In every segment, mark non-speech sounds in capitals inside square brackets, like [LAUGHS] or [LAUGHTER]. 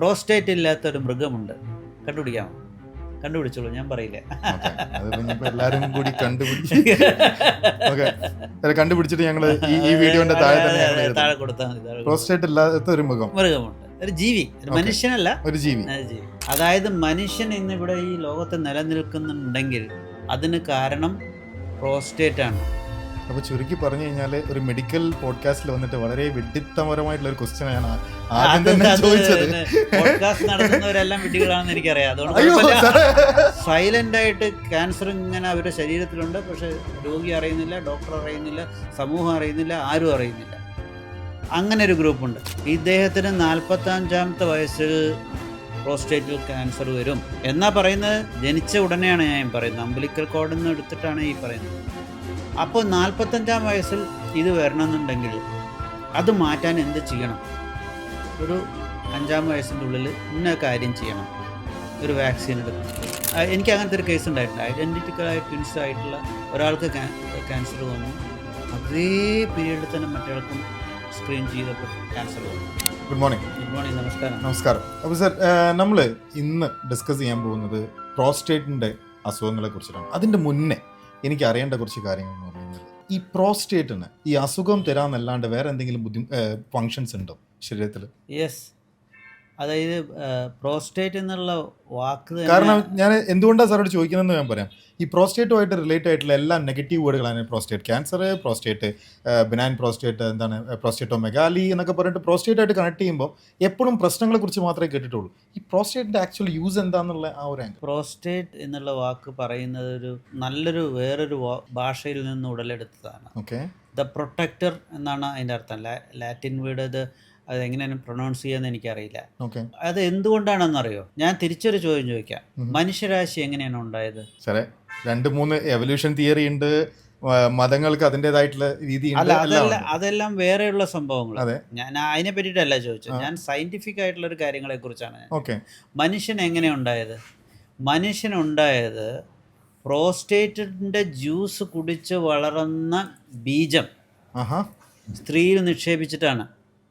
[LAUGHS] Prostate ഇല്ലാത്ത ഒരു മൃഗമുണ്ട്. കണ്ടുപിടിക്കാമോ കണ്ടുപിടിച്ചോളൂ ഞാൻ പറയില്ല. എല്ലാരും കൂടി കണ്ടുപിടിച്ച് കണ്ടുപിടിച്ചിട്ട് ഞങ്ങൾ ഈ വീഡിയോന്റെ താഴെ തന്നെ താഴെ കൊടുത്താൽ പ്രോസ്റ്റേറ്റ് ഇല്ലാത്ത ഒരു. മൃഗമുണ്ട്. ഒരു ജീവി ഒരു മനുഷ്യനല്ല. ഒരു ജീവി. അതായത് മനുഷ്യൻ ഇന്നിവിടെ ഈ ലോകത്ത് നിലനിൽക്കുന്നുണ്ടെങ്കിൽ അതിന് കാരണം പ്രോസ്റ്റേറ്റ് ആണ്. അപ്പൊ ചുരുക്കി പറഞ്ഞു കഴിഞ്ഞാൽ ഒരു മെഡിക്കൽ പോഡ്കാസ്റ്റിൽ വന്നിട്ട് വളരെ വെഡിത്തമരമായിട്ടുള്ള ഒരു ക്വസ്റ്റ്യനാണ് ആദ്യം തന്നെ ചോദിച്ചത്. പോഡ്കാസ്റ്റ് നടത്തുന്നവരെല്ലാം വിഡ്ഢികളാണെന്ന് എനിക്കറിയാം. അതുകൊണ്ട്. സൈലന്റ് ആയിട്ട് ക്യാൻസർ ഇങ്ങനെ അവരുടെ ശരീരത്തിലുണ്ട്. പക്ഷെ രോഗി അറിയുന്നില്ല ഡോക്ടർ അറിയുന്നില്ല സമൂഹം അറിയുന്നില്ല ആരും അറിയുന്നില്ല. അങ്ങനെ ഒരു ഗ്രൂപ്പുണ്ട് ഇദ്ദേഹത്തിന് നാൽപ്പത്തഞ്ചാമത്തെ വയസ്സിൽ പ്രോസ്റ്റേറ്റിൽ ക്യാൻസർ വരും. എന്നാ പറയുന്നത്? ജനിച്ച ഉടനെയാണ് ഞാൻ പറയുന്നത്. അമ്പലിക്കൽ കോഡെന്ന് എടുത്തിട്ടാണ് ഈ പറയുന്നത്. അപ്പോൾ നാൽപ്പത്തഞ്ചാം വയസ്സിൽ ഇത് വരണമെന്നുണ്ടെങ്കിൽ അത് മാറ്റാൻ എന്ത് ചെയ്യണം? ഒരു അഞ്ചാം വയസ്സിന്റെ ഉള്ളിൽ ഇന്ന കാര്യം ചെയ്യണം. ഒരു വാക്സിൻ എടുക്കണം എനിക്ക് അങ്ങനത്തെ ഒരു കേസ് ഉണ്ടായിട്ടുണ്ട്. ഐഡന്റിറ്റിക്കലായ ട്വിൻസ് ആയിട്ടുള്ള ഒരാൾക്ക് ക്യാൻസർ വന്നു. അതേ പീരീഡിൽ തന്നെ മറ്റൊരാൾക്കും സ്ക്രീൻ ചെയ്തപ്പോൾ ക്യാൻസർ വന്നു. ഗുഡ് മോർണിംഗ് ഗുഡ് മോർണിംഗ് നമസ്കാരം. നമസ്കാരം. അപ്പോൾ സർ നമ്മൾ ഇന്ന് ഡിസ്കസ് ചെയ്യാൻ പോകുന്നത് പ്രോസ്റ്റേറ്റിന്റെ അസുഖങ്ങളെ കുറിച്ചിട്ടാണ് അതിന്റെ മുന്നേ എനിക്ക് അറിയേണ്ട കുറച്ച് കാര്യങ്ങൾ എന്ന് പറയുന്നത് ഈ പ്രോസ്റ്റേറ്റിന് ഈ അസുഖം തരാന്നല്ലാണ്ട് വേറെ എന്തെങ്കിലും ബുദ്ധി ഫങ്ഷൻസ് ഉണ്ടോ ശരീരത്തിൽ യെസ് അതായത് പ്രോസ്റ്റേറ്റ് എന്നുള്ള വാക്ക് കാരണം ഞാൻ എന്തുകൊണ്ടാണ് സാറോട് ചോദിക്കുന്നതെന്ന് ഞാൻ പറയാം. ഈ പ്രോസ്റ്റേറ്റുമായിട്ട് റിലേറ്റ് ആയിട്ടുള്ള എല്ലാ negative വേർഡുകളാണ് prostate cancer prostate benign prostate എന്താണ് പ്രോസ്റ്റേറ്റോ മെഗാലി എന്നൊക്കെ പറഞ്ഞിട്ട് പ്രോസ്റ്റേറ്റ് ആയിട്ട് കണക്ട് ചെയ്യുമ്പോൾ എപ്പോഴും പ്രശ്നങ്ങളെ കുറിച്ച് മാത്രമേ കേട്ടിട്ടുള്ളൂ. ഈ പ്രോസ്റ്റേറ്റിന്റെ ആക്ച്വൽ യൂസ് എന്താണെന്നുള്ള ആ ഒരു പ്രോസ്റ്റേറ്റ് എന്നുള്ള വാക്ക് പറയുന്നത് ഒരു നല്ലൊരു വേറൊരു ഭാഷയിൽ നിന്ന് ഉടലെടുത്തതാണ്. ഓക്കെ ദ പ്രൊട്ടക്ടർ എന്നാണ് അതിന്റെ അർത്ഥം. ലാറ്റിൻ വീട് അത് എങ്ങനെയാണ് പ്രൊണൗൺസ് ചെയ്യാന്ന് എനിക്കറിയില്ല. അത് എന്തുകൊണ്ടാണെന്നറിയോ ഞാൻ തിരിച്ചൊരു ചോദ്യം ചോദിക്കാം. മനുഷ്യരാശി എങ്ങനെയാണ് ഉണ്ടായത്? സാറേ രണ്ട് മൂന്ന് എവല്യൂഷൻ തിയറി ഉണ്ട് മതങ്ങൾക്ക് അതിന്റെതായിട്ടുള്ള രീതി അല്ല അതെല്ലാം അതെല്ലാം വേറെയുള്ള സംഭവങ്ങൾ. ഞാൻ അതിനെ പറ്റിയിട്ടല്ല ചോദിച്ചത്. ഞാൻ സയന്റിഫിക് ആയിട്ടുള്ള ഒരു കാര്യങ്ങളെ കുറിച്ചാണ് ഓക്കെ. മനുഷ്യൻ എങ്ങനെ ഉണ്ടായത്? മനുഷ്യൻ ഉണ്ടായത് പ്രോസ്റ്റേറ്റിന്റെ ജ്യൂസ് കുടിച്ച് വളർന്ന ബീജം സ്ത്രീയിൽ നിക്ഷേപിച്ചിട്ടാണ്.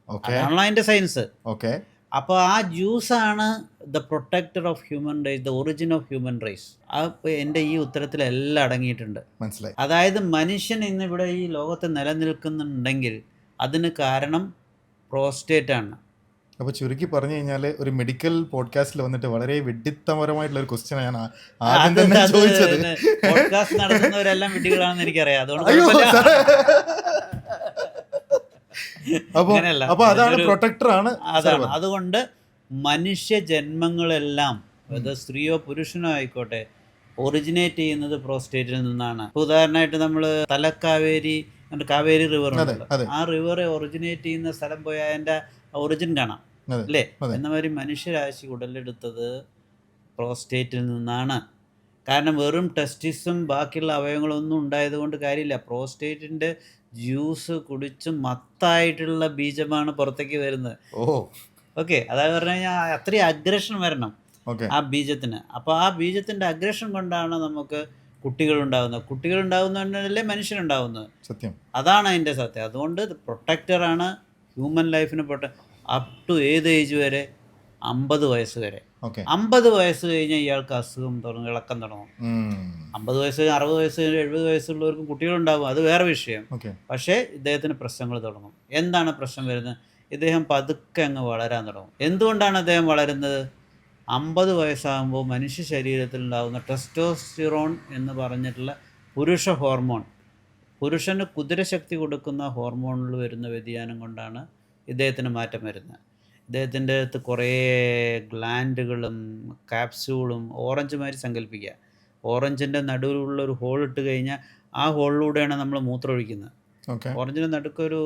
അതാണല്ലോ അതിന്റെ സയൻസ്. ഓക്കെ അപ്പോൾ ആ ജ്യൂസ് ആണ് the protector of human race the origin of human race ആ എന്റെ ഈ ഉത്തരത്തിലെല്ലാം അടങ്ങിയിട്ടുണ്ട്. മനസ്സിലായി. അതായത് മനുഷ്യൻ ഇന്നിവിടെ ഈ ലോകത്ത് നിലനിൽക്കുന്നുണ്ടെങ്കിൽ അതിന് കാരണം പ്രോസ്റ്റേറ്റ് ആണ്. അപ്പോൾ ചുരുക്കി പറഞ്ഞു കഴിഞ്ഞാൽ ഒരു മെഡിക്കൽ പോഡ്കാസ്റ്റിൽ വന്നിട്ട് വളരെ വെഡിത്തമരമായിട്ടുള്ള ഒരു ക്വസ്റ്റ്യൻ ഞാൻ ആദ്യം തന്നെ ചോദിച്ചത്. പോഡ്കാസ്റ്റ് നടത്തുന്നവരെല്ലാം വിഡ്ഢികളാണെന്ന് എനിക്കറിയാം. അതുകൊണ്ട്. അപ്പൊ അപ്പൊ അതാണ് പ്രൊട്ടക്ടർ ആണ് അതാണ്. അതുകൊണ്ട് മനുഷ്യ ജന്മങ്ങളെല്ലാം അത് സ്ത്രീയോ പുരുഷനോ ആയിക്കോട്ടെ ഒറിജിനേറ്റ് ചെയ്യുന്നത് പ്രോസ്റ്റേറ്റിൽ നിന്നാണ്. ഉദാഹരണമായിട്ട് നമ്മൾ തലക്കാവേരി കാവേരി റിവർ. ആ റിവറെ ഒറിജിനേറ്റ് ചെയ്യുന്ന സ്ഥലം പോയാൽ അതിന്റെ ഒറിജിൻ കാണാം. അല്ലേ? എന്നമാതിരി എന്ന മാതിരി മനുഷ്യരാശി ഉടലെടുത്തത് പ്രോസ്റ്റേറ്റിൽ നിന്നാണ്. കാരണം വെറും ടെസ്റ്റിസും ബാക്കിയുള്ള അവയവങ്ങളൊന്നും ഉണ്ടായത് കൊണ്ട് കാര്യമില്ല പ്രോസ്റ്റേറ്റിന്റെ ജ്യൂസ് കുടിച്ച് മത്തായിട്ടുള്ള ബീജമാണ് പുറത്തേക്ക് വരുന്നത്. ഓ. ഓക്കെ അതായത് പറഞ്ഞു കഴിഞ്ഞാൽ അത്രയും അഗ്രഷൻ വരണം ആ ബീജത്തിന്. അപ്പോൾ ആ ബീജത്തിന്റെ അഗ്രഷൻ കൊണ്ടാണ് നമുക്ക് കുട്ടികൾ ഉണ്ടാകുന്നത് കുട്ടികൾ ഉണ്ടാകുന്നതല്ലേ മനുഷ്യനുണ്ടാകുന്നത് സത്യം. അതാണ് അതിന്റെ സത്യം. അതുകൊണ്ട് പ്രൊട്ടക്റ്ററാണ് ഹ്യൂമൻ ലൈഫിന് പ്രൊട്ട അപ് ടു ഏത് ഏജ് വരെ? അമ്പത് വയസ്സ് വരെ. അമ്പത് വയസ്സ് കഴിഞ്ഞാൽ ഇയാൾക്ക് അസുഖം തുടങ്ങും ഇളക്കം തുടങ്ങും. അമ്പത് വയസ്സ് അറുപത് വയസ്സ് എഴുപത് വയസ്സുള്ളവർക്കും കുട്ടികളുണ്ടാകും അത് വേറെ വിഷയം. പക്ഷേ ഇദ്ദേഹത്തിന് പ്രശ്നങ്ങൾ തുടങ്ങും. എന്താണ് പ്രശ്നം വരുന്നത്? ഇദ്ദേഹം പതുക്കെ അങ്ങ് വളരാൻ തുടങ്ങും. എന്തുകൊണ്ടാണ് അദ്ദേഹം വളരുന്നത്? അമ്പത് വയസ്സാകുമ്പോൾ മനുഷ്യ ശരീരത്തിൽ ഉണ്ടാകുന്ന ടെസ്റ്റോസ്റ്റിറോൺ എന്ന് പറഞ്ഞിട്ടുള്ള പുരുഷ ഹോർമോൺ. പുരുഷന് കുതിരശക്തി കൊടുക്കുന്ന ഹോർമോണിൽ വരുന്ന വ്യതിയാനം കൊണ്ടാണ് ഇദ്ദേഹത്തിന് മാറ്റം വരുന്നത്. ഇദ്ദേഹത്തിന്റെ അടുത്ത് കുറേ ഗ്ലാൻഡുകളും കാപ്സ്യൂളും ഓറഞ്ച് മാതിരി സങ്കല്പിക്കുക ഓറഞ്ചിന്റെ നടുവിലുള്ള ഒരു ഹോൾ ഇട്ട് കഴിഞ്ഞാൽ ആ ഹോളിലൂടെയാണ് നമ്മൾ മൂത്രം ഒഴിക്കുന്നത്. ഓറഞ്ചിന്റെ നടുക്ക് നടുക്കൊരു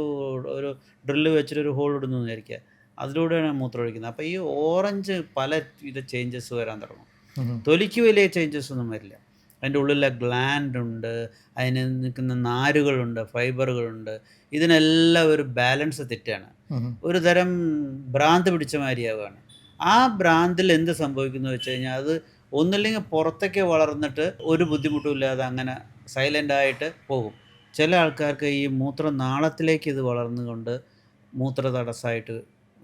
ഒരു ഡ്രില്ല് വെച്ചിട്ട് ഒരു ഹോൾ ഇടുന്നു വിചാരിക്കുക. അതിലൂടെയാണ് മൂത്രം ഒഴിക്കുന്നത്. അപ്പോൾ ഈ ഓറഞ്ച് പല വിധ ചേഞ്ചസ് വരാൻ തുടങ്ങും. തൊലിക്ക് വലിയ ചേഞ്ചസ് ഒന്നും വരില്ല. അതിന്റെ ഉള്ളിലെ ഗ്ലാൻഡ് ഉണ്ട് അതിന് നിൽക്കുന്ന നാരുകളുണ്ട് ഫൈബറുകളുണ്ട് ഇതിനെല്ലാം ഒരു ബാലൻസ് തെറ്റാണ്. ഒരു തരം ഭ്രാന്ത് പിടിച്ച മാതിരിയാവുകയാണ് ആ ഭ്രാന്തിൽ എന്ത് സംഭവിക്കുന്നു വെച്ച് കഴിഞ്ഞാൽ അത് ഒന്നില്ലെങ്കിൽ പുറത്തേക്ക് വളർന്നിട്ട് ഒരു ബുദ്ധിമുട്ടുമില്ലാതെ അങ്ങനെ സൈലന്റ് ആയിട്ട് പോകും. ചില ആൾക്കാർക്ക് ഈ മൂത്ര നാളത്തിലേക്ക് ഇത് വളർന്നുകൊണ്ട് മൂത്ര തടസ്സമായിട്ട്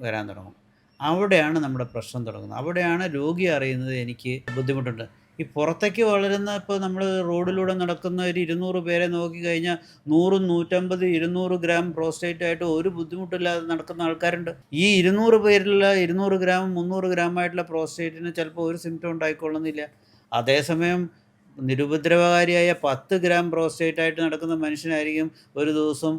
വരാൻ തുടങ്ങും. അവിടെയാണ് നമ്മുടെ പ്രശ്നം തുടങ്ങുന്നത്. അവിടെയാണ് രോഗി അറിയുന്നത് എനിക്ക് ബുദ്ധിമുട്ടുണ്ട്. ഈ പുറത്തേക്ക് വളരുന്ന ഇപ്പോൾ നമ്മൾ റോഡിലൂടെ നടക്കുന്ന ഒരു ഇരുന്നൂറ് പേരെ നോക്കി കഴിഞ്ഞാൽ നൂറും നൂറ്റമ്പത് ഇരുന്നൂറ് ഗ്രാം പ്രോസ്റ്റേറ്റ് ആയിട്ട് ഒരു ബുദ്ധിമുട്ടില്ലാതെ നടക്കുന്ന ആൾക്കാരുണ്ട്. ഈ ഇരുന്നൂറ് പേരിലുള്ള ഇരുന്നൂറ് ഗ്രാം മുന്നൂറ് ഗ്രാം ആയിട്ടുള്ള പ്രോസ്റ്റേറ്റിന് ചിലപ്പോൾ ഒരു സിംറ്റം ഉണ്ടായിക്കൊള്ളുന്നില്ല. അതേസമയം നിരുപദ്രവകാരിയായ പത്ത് ഗ്രാം പ്രോസ്റ്റേറ്റ് ആയിട്ട് നടക്കുന്ന മനുഷ്യനായിരിക്കും ഒരു ദിവസം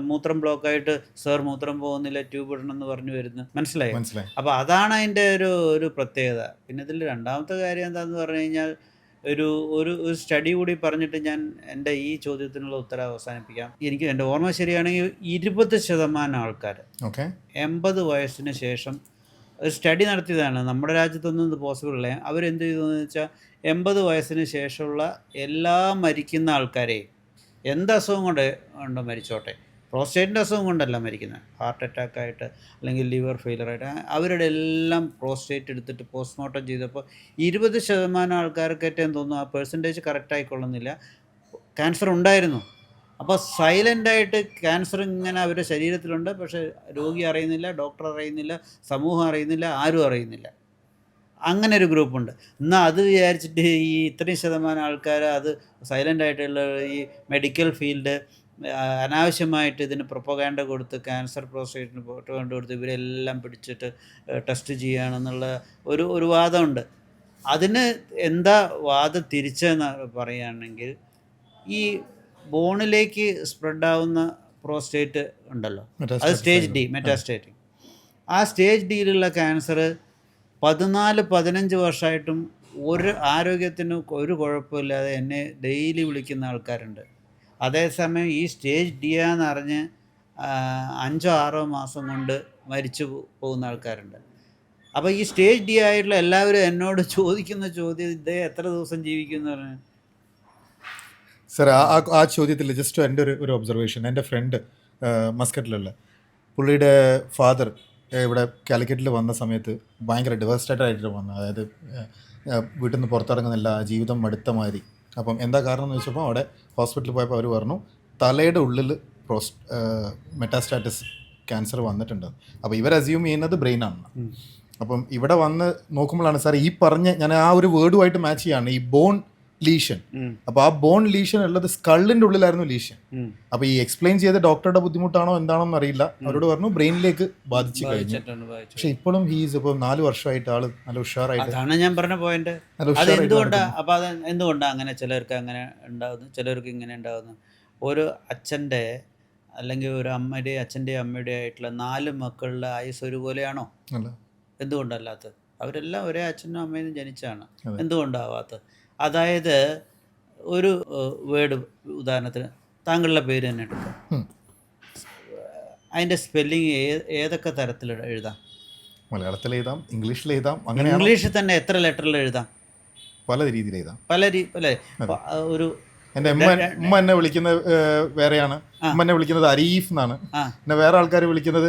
മൂത്രം ബ്ലോക്കായിട്ട് സർ മൂത്രം പോകുന്നില്ല ട്യൂബ് ഇടണം എന്ന് പറഞ്ഞു വരുന്നത്. മനസ്സിലായോ? മനസ്സിലായി. അപ്പോൾ അതാണ് അതിന്റെ ഒരു ഒരു പ്രത്യേകത. പിന്നെ ഇതിൽ രണ്ടാമത്തെ കാര്യം എന്താണെന്ന് പറഞ്ഞു കഴിഞ്ഞാൽ ഒരു ഒരു ഒരു സ്റ്റഡി കൂടി പറഞ്ഞിട്ട് ഞാൻ എന്റെ ഈ ചോദ്യത്തിനുള്ള ഉത്തരം അവസാനിപ്പിക്കാം. എനിക്ക് എന്റെ ഓർമ്മ ശരിയാണെങ്കിൽ ഇരുപത് ശതമാനം ആൾക്കാർ ഓക്കെ. എൺപത് വയസ്സിന് ശേഷം സ്റ്റഡി നടത്തിയതാണ്. നമ്മുടെ രാജ്യത്തൊന്നും ഇത് പോസിബിൾ അല്ലേ. അവരെന്ത് ചെയ്തു എന്ന് വെച്ചാൽ എൺപത് വയസ്സിന് ശേഷമുള്ള എല്ലാ മരിക്കുന്ന ആൾക്കാരെയും എന്ത് അസുഖം കൊണ്ട് ഉണ്ടോ മരിച്ചോട്ടെ? പ്രോസ്റ്റേറ്റിന്റെ അസുഖം കൊണ്ടല്ല മരിക്കുന്നത്. ഹാർട്ട് അറ്റാക്ക് ആയിട്ട് അല്ലെങ്കിൽ ലിവർ ഫെയിലർ ആയിട്ട്. അവരുടെ എല്ലാം പ്രോസ്റ്റേറ്റ് എടുത്തിട്ട് പോസ്റ്റ്മോർട്ടം ചെയ്തപ്പോൾ ഇരുപത് ശതമാനം എന്ന് തോന്നുന്നു. ആ പെർസെന്റേജ് കറക്റ്റ് ആയിക്കൊള്ളുന്നില്ല. ക്യാൻസർ ഉണ്ടായിരുന്നു. അപ്പോൾ സൈലന്റായിട്ട് ക്യാൻസർ ഇങ്ങനെ അവരുടെ ശരീരത്തിലുണ്ട്. പക്ഷേ രോഗി അറിയുന്നില്ല ഡോക്ടർ അറിയുന്നില്ല സമൂഹം അറിയുന്നില്ല ആരും അറിയുന്നില്ല. അങ്ങനെ ഒരു ഗ്രൂപ്പുണ്ട് എന്നാൽ അത് വിചാരിച്ചിട്ട് ഈ ഇത്രയും ശതമാനം ആൾക്കാർ അത് സൈലന്റായിട്ടുള്ള ഈ മെഡിക്കൽ ഫീൽഡ് അനാവശ്യമായിട്ട് ഇതിന് പ്രൊപ്പഗാൻഡ കൊടുത്ത് ക്യാൻസർ പ്രോസ്റ്റേറ്റിന് പ്രൊപ്പഗാൻഡ കൊടുത്ത് ഇവരെല്ലാം പിടിച്ചിട്ട് ടെസ്റ്റ് ചെയ്യുകയാണെന്നുള്ള ഒരു ഒരു വാദമുണ്ട്. അതിന് എന്താ വാദം തിരിച്ചെന്ന് പറയുകയാണെങ്കിൽ ഈ ബോണിലേക്ക് സ്പ്രെഡാവുന്ന പ്രോസ്റ്റേറ്റ് ഉണ്ടല്ലോ. അത് സ്റ്റേജ് ഡി മെറ്റാസ്റ്റേറ്റിക് ആ. സ്റ്റേജ് ഡിയിലുള്ള ക്യാൻസർ പതിനാല് പതിനഞ്ച് വർഷമായിട്ടും ഒരു ആരോഗ്യത്തിന് ഒരു കുഴപ്പമില്ലാതെ എന്നെ ഡെയിലി വിളിക്കുന്ന ആൾക്കാരുണ്ട്. അതേസമയം ഈ സ്റ്റേജ് ഡി ആന്ന് അറിഞ്ഞ് അഞ്ചോ ആറോ മാസം കൊണ്ട് മരിച്ചു പോകുന്ന ആൾക്കാരുണ്ട്. അപ്പോൾ ഈ സ്റ്റേജ് ഡി ആയിട്ടുള്ള എല്ലാവരും എന്നോട് ചോദിക്കുന്ന ചോദ്യം ഇദ്ദേഹം എത്ര ദിവസം ജീവിക്കുന്നു പറഞ്ഞു? സർ ആ ആ- ചോദ്യത്തിൽ ജസ്റ്റ് എന്റെ ഒരു ഒരു ഒബ്സർവേഷൻ എന്റെ ഫ്രണ്ട് മസ്കറ്റിലുള്ള പുള്ളിയുടെ ഫാദർ ഇവിടെ കാലിക്കറ്റിൽ വന്ന സമയത്ത് ഭയങ്കര ഡിവാസ്റ്റേറ്റഡ് ആയിട്ട് വന്നു അതായത് വീട്ടിൽ നിന്ന് പുറത്തിറങ്ങുന്നില്ല ജീവിതം മടുത്ത മാതിരി അപ്പം എന്താ കാരണം എന്ന് വെച്ചപ്പോൾ അവിടെ ഹോസ്പിറ്റലിൽ പോയപ്പോൾ അവർ പറഞ്ഞു തലയുടെ ഉള്ളിൽ പ്രോസ് മെറ്റാസ്റ്റാറ്റസ് ക്യാൻസർ വന്നിട്ടുണ്ട്. അപ്പോൾ ഇവർ അസ്യൂം ചെയ്യുന്നത് ബ്രെയിനാണ് അപ്പം ഇവിടെ വന്ന് നോക്കുമ്പോഴാണ് സാർ ഈ പറഞ്ഞ ഞാൻ ആ ഒരു വേർഡുമായിട്ട് മാച്ച് ചെയ്യാണ്. ഈ ബോൺ ലീഷൻ അപ്പൊ ആ ബോൺ ലീഷൻ ഉള്ളത് സ്കള്ളിന്റെ ഉള്ളിലായിരുന്നു ലീഷൻ അപ്പൊ ഈ എക്സ്പ്ലെയിൻ ചെയ്ത ഡോക്ടറുടെ ബുദ്ധിമുട്ടാണോ എന്താണോന്ന് അറിയില്ല. അവരോട് പറഞ്ഞു ബ്രെയിനിലേക്ക് ബാധിച്ചു കഴിഞ്ഞു. പക്ഷെ ഇപ്പോഴും ഹീസ് ഇപ്പൊ നാല് വർഷമായിട്ട് ആൾ നല്ല ഉഷാറായിട്ട് അതാണ് ഞാൻ പറഞ്ഞ പോയിന്റ് നല്ല അത് എന്തുകൊണ്ടാ അത് അങ്ങനെ ചിലർക്ക് അങ്ങനെ ഉണ്ടാവുന്നു? ചിലർക്ക് ഇങ്ങനെ ഉണ്ടാവുന്നു. ഒരു അച്ഛന്റെ അല്ലെങ്കിൽ ഒരു അമ്മയുടെ അച്ഛന്റെ അമ്മയുടെ ആയിട്ടുള്ള നാല് മക്കളുടെ ആയുസ് ഒരുപോലെയാണോ. എന്തുകൊണ്ടല്ലാത്തത്? അവരെല്ലാം ഒരേ അച്ഛനും അമ്മയും ജനിച്ചാണ്. എന്തുകൊണ്ടാവാത്തത്? അതായത് ഒരു വേർഡ് ഉദാഹരണത്തിന് താങ്കളുടെ പേര് തന്നെ എടുക്കാം. അതിന്റെ അതിന്റെ സ്പെല്ലിങ് ഏതൊക്കെ തരത്തിൽ എഴുതാം? മലയാളത്തിൽ എഴുതാം ഇംഗ്ലീഷിൽ എഴുതാം അങ്ങനെ ഇംഗ്ലീഷിൽ തന്നെ എത്ര ലെറ്ററിൽ എഴുതാം? പല രീതിയിൽ എഴുതാം. പല രീതി അല്ലേ? ഒരു എന്റെ ഉമ്മ ഉമ്മ എന്നെ വിളിക്കുന്നത് വേറെയാണ്. ഉമ്മ എന്നെ വിളിക്കുന്നത് അരീഫ് എന്നാണ്. പിന്നെ വേറെ ആൾക്കാർ വിളിക്കുന്നത്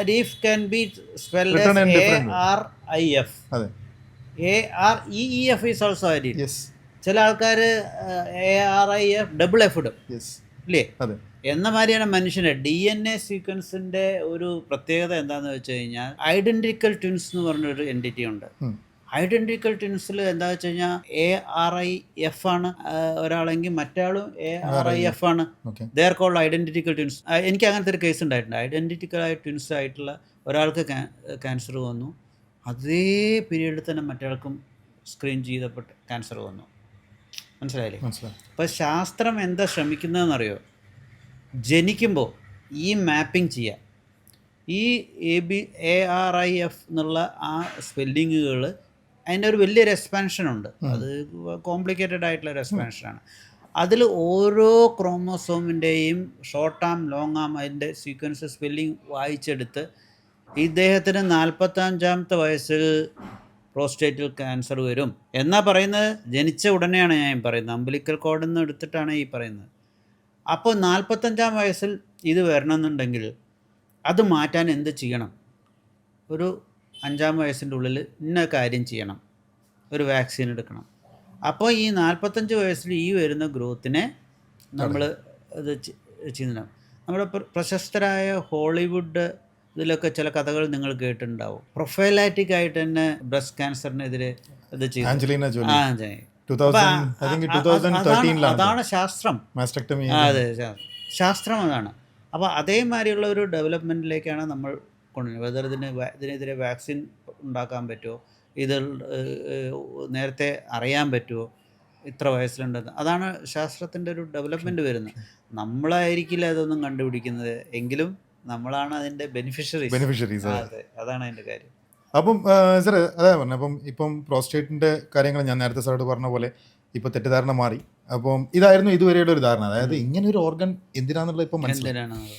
Arif can be be R I F A. R I F. അതെ. A R E F is also Arif. Yes ചില ആൾക്കാർ A R I F double F ഇടും. യെസ് ഇല്ലേ? അതെ. എന്ന മാതിരിയാണ് മനുഷ്യന്റെ ഡി എൻ എ സീക്വൻസിന്റെ ഒരു പ്രത്യേകത എന്താണെന്ന് വെച്ച് കഴിഞ്ഞാൽ ഐഡന്റിക്കൽ ട്വിൻസ് എന്ന് പറഞ്ഞൊരു എന്റിറ്റി ഉണ്ട്. ഐഡന്റിക്കൽ ട്വിൻസിൽ എന്താ വെച്ച് കഴിഞ്ഞാൽ എ ആർ ഐ എഫ് ആണ് ഒരാളെങ്കിൽ മറ്റാളും എ ആർ ഐ എഫ് ആണ്. They're call are called identical twins എനിക്ക് അങ്ങനത്തെ ഒരു കേസ് ഉണ്ടായിട്ടുണ്ട്. ഐഡന്റിറ്റിക്കൽ ആയ ട്വിൻസ് ആയിട്ടുള്ള ഒരാൾക്ക് ക്യാൻസർ വന്നു. അതേ പീരീഡിൽ തന്നെ മറ്റയാൾക്കും സ്ക്രീൻ ചെയ്തപ്പെട്ട് ക്യാൻസർ വന്നു. മനസ്സിലായില്ലേ? മനസ്സിലായി. അപ്പോൾ ശാസ്ത്രം എന്താ ശ്രമിക്കുന്നതെന്നറിയോ? ജനിക്കുമ്പോൾ ഈ മാപ്പിംഗ് ചെയ്യുക ഈ A B A R I F എന്നുള്ള ആ സ്പെല്ലിങ്ങുകൾ അതിന്റെ ഒരു വലിയൊരു എക്സ്പാൻഷൻ ഉണ്ട്. അത് കോംപ്ലിക്കേറ്റഡ് ആയിട്ടുള്ള ഒരു എക്സ്പാൻഷനാണ് അതിൽ ഓരോ ക്രോമോസോമിന്റെയും ഷോർട്ട് ആം ലോങ് ആം അതിന്റെ സീക്വൻസ് സ്പെല്ലിംഗ് വായിച്ചെടുത്ത് ഇദ്ദേഹത്തിന് നാൽപ്പത്തഞ്ചാമത്തെ വയസ്സിൽ പ്രോസ്റ്റേറ്റിൽ ക്യാൻസർ വരും. എന്നാ പറയുന്നത്? ജനിച്ച ഉടനെയാണ് ഞാൻ പറയുന്നത്. അമ്പലിക്കൽ കോഡിൽ നിന്ന് എടുത്തിട്ടാണ് ഈ പറയുന്നത്. അപ്പോൾ നാൽപ്പത്തഞ്ചാം വയസ്സിൽ ഇത് വരണമെന്നുണ്ടെങ്കിൽ അത് മാറ്റാൻ എന്ത് ചെയ്യണം? ഒരു അഞ്ചാം വയസ്സിന്റെ ഉള്ളിൽ ഇന്ന കാര്യം ചെയ്യണം. ഒരു വാക്സിൻ എടുക്കണം. അപ്പോൾ ഈ നാൽപ്പത്തഞ്ച് വയസ്സിൽ ഈ വരുന്ന ഗ്രോത്തിനെ നമ്മൾ ഇത് ചെയ്യുന്ന നമ്മുടെ പ്രശസ്തരായ ഹോളിവുഡ് ഇതിലൊക്കെ ചില കഥകൾ നിങ്ങൾ കേട്ടിട്ടുണ്ടാവും. പ്രൊഫൈലാറ്റിക് ആയിട്ട് തന്നെ ബ്രസ്റ്റ് ക്യാൻസറിനെതിരെ ഇത് ചെയ്തു. ആ ചെയ്യും. ആ- അതാണ് ശാസ്ത്രം. അതെ ശാസ്ത്രം. അതാണ്. അപ്പോൾ അതേമാതിരിയുള്ള ഒരു ഡെവലപ്മെന്റിലേക്കാണ് നമ്മൾ കൊണ്ടുവരുന്നത്. വെതർ ഇതിന് ഇതിനെതിരെ വാക്സിൻ ഉണ്ടാക്കാൻ പറ്റുമോ ഇത് നേരത്തെ അറിയാൻ പറ്റുമോ ഇത്ര വയസ്സിലുണ്ടെന്ന്. അതാണ് ശാസ്ത്രത്തിന്റെ ഒരു ഡെവലപ്മെന്റ് വരുന്നത്. നമ്മളായിരിക്കില്ല ഇതൊന്നും കണ്ടുപിടിക്കുന്നത്. എങ്കിലും നമ്മളാണ് അതിന്റെ ബെനിഫിഷ്യറീസ് ബെനിഫിഷ്യറീസ് അതെ. അതാണ് അതിന്റെ കാര്യം. അപ്പം സാർ അതാ പറഞ്ഞത് അപ്പം ഇപ്പം പ്രോസ്റ്റേറ്റിന്റെ കാര്യങ്ങൾ ഞാൻ നേരത്തെ സാറോട് പറഞ്ഞ പോലെ ഇപ്പം തെറ്റിദ്ധാരണ മാറി. അപ്പം ഇതായിരുന്നു ഇതുവരെയുള്ള ഒരു ധാരണ. അതായത് ഇങ്ങനെ ഒരു ഓർഗൻ എന്തിനാന്നുള്ളത് ഇപ്പം മനസ്സിലായി.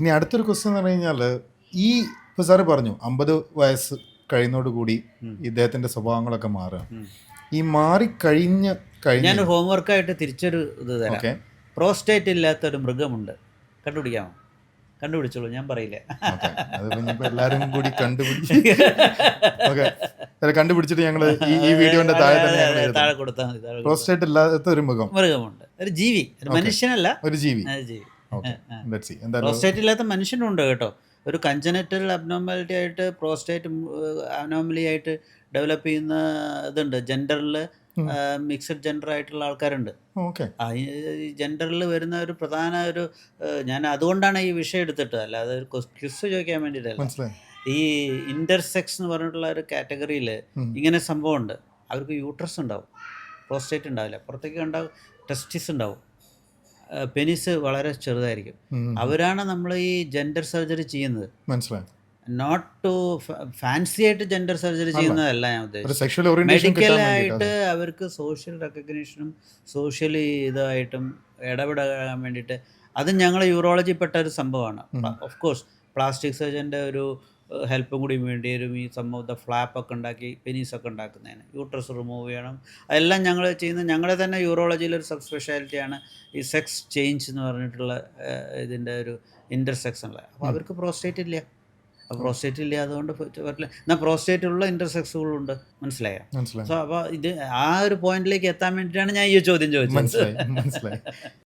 ഇനി അടുത്തൊരു ക്വസ്റ്റ്യൻ എന്ന് പറഞ്ഞു കഴിഞ്ഞാൽ ഈ ഇപ്പം സാറ് പറഞ്ഞു അമ്പത് വയസ്സ് കഴിയുന്നതോടുകൂടി കൂടി ഇദ്ദേഹത്തിന്റെ സ്വഭാവങ്ങളൊക്കെ മാറുക. ഈ മാറി കഴിഞ്ഞ കഴിഞ്ഞ ഞാൻ ഹോംവർക്കായിട്ട് തിരിച്ചൊരു ഇത് തരാം. പ്രോസ്റ്റേറ്റ് ഇല്ലാത്തൊരു മൃഗമുണ്ട്. കണ്ടുപിടിക്കാമോ? കണ്ടുപിടിച്ചോളൂ ഞാൻ പറയില്ല? എല്ലാരും കൂടി കണ്ടുപിടിച്ച് [LAUGHS] കണ്ടുപിടിച്ചിട്ട് ഞങ്ങൾ ഈ വീഡിയോന്റെ താഴെ താഴെ കൊടുത്താൽ മതി പ്രോസ്റ്റേറ്റ് ഇല്ലാത്ത ഒരു മുഖം. മൃഗമുണ്ട്. ഒരു ജീവി ഒരു മനുഷ്യനല്ല. ഒരു ജീവി. ജീവി. പ്രോസ്റ്റേറ്റ് ഇല്ലാത്ത മനുഷ്യനുണ്ട് കേട്ടോ. ഒരു കഞ്ചനറ്റൽ അബ്നോമാലിറ്റി ആയിട്ട് പ്രോസ്റ്റേറ്റ് അബ്നോമലി ആയിട്ട് ഡെവലപ്പ് ചെയ്യുന്ന ഇതുണ്ട്. ജെൻഡറിൽ. മിക്സഡ് ജെൻഡർ ആയിട്ടുള്ള ആൾക്കാരുണ്ട്. ജെൻഡറിൽ വരുന്ന ഒരു പ്രധാന ഒരു ഞാൻ അതുകൊണ്ടാണ് ഈ വിഷയം എടുത്തിട്ട് അല്ലാതെ ഒരു ക്വിസ് ചോദിക്കാൻ വേണ്ടിയിട്ടല്ല. ഈ ഇന്റർസെക്സ് എന്ന് പറഞ്ഞിട്ടുള്ള ഒരു കാറ്റഗറിയിൽ. ഇങ്ങനെ സംഭവമുണ്ട്. അവർക്ക് യൂട്രസ് ഉണ്ടാവും. പ്രോസ്റ്റേറ്റ് ഉണ്ടാവില്ല. പുറത്തേക്ക് ഉണ്ടാവും ടെസ്റ്റിസ് ഉണ്ടാവും. പെനിസ് വളരെ ചെറുതായിരിക്കും. അവരാണ് നമ്മൾ ഈ ജെൻഡർ സർജറി ചെയ്യുന്നത്. മനസ്സിലായി. നോട്ട് ടു ഫാൻസി ആയിട്ട് ജെൻഡർ സർജറി. ചെയ്യുന്നതല്ല ഞാൻ ഉദ്ദേശിച്ചത്. മെഡിക്കലായിട്ട് അവർക്ക് സോഷ്യൽ റെക്കഗ്നീഷനും സോഷ്യലി ഇതായിട്ടും ഇടപെടാൻ വേണ്ടിയിട്ട് അത് ഞങ്ങൾ യൂറോളജി പെട്ട ഒരു സംഭവമാണ്. ഓഫ് കോഴ്സ് പ്ലാസ്റ്റിക് സർജന്റെ ഒരു ഹെൽപ്പും കൂടി വേണ്ടി വരും. ഈ സംഭവത്തെ ഫ്ലാപ്പ് ഒക്കെ ഉണ്ടാക്കി പെനീസ് ഒക്കെ ഉണ്ടാക്കുന്നതിന്. യൂട്രസ് റിമൂവ് ചെയ്യണം. അതെല്ലാം ഞങ്ങൾ ചെയ്യുന്ന ഞങ്ങളുടെ തന്നെ യൂറോളജിയിലൊരു സബ് സ്പെഷ്യാലിറ്റിയാണ് ഈ സെക്സ് ചേഞ്ച് എന്ന് പറഞ്ഞിട്ടുള്ള ഇതിന്റെ ഒരു ഇന്റർസെക്ഷനിൽ അപ്പോൾ. അവർക്ക് പ്രോസ്റ്റേറ്റ് ഇല്ല. പ്രോസ്റ്റേറ്റ് ഇല്ലാതുകൊണ്ട് പറ്റില്ല. എന്നാൽ പ്രോസ്റ്റേറ്റ് ഉള്ള ഇന്റർസെക്സുകളുണ്ട് മനസ്സിലായോ? മനസ്സിലായി. സോ അപ്പോൾ ഇത് ആ ഒരു പോയിന്റിലേക്ക് എത്താൻ വേണ്ടിയിട്ടാണ് ഞാൻ ഈ ചോദ്യം ചോദിച്ചത്. മനസ്സിലായി മനസ്സിലായി. [LAUGHS]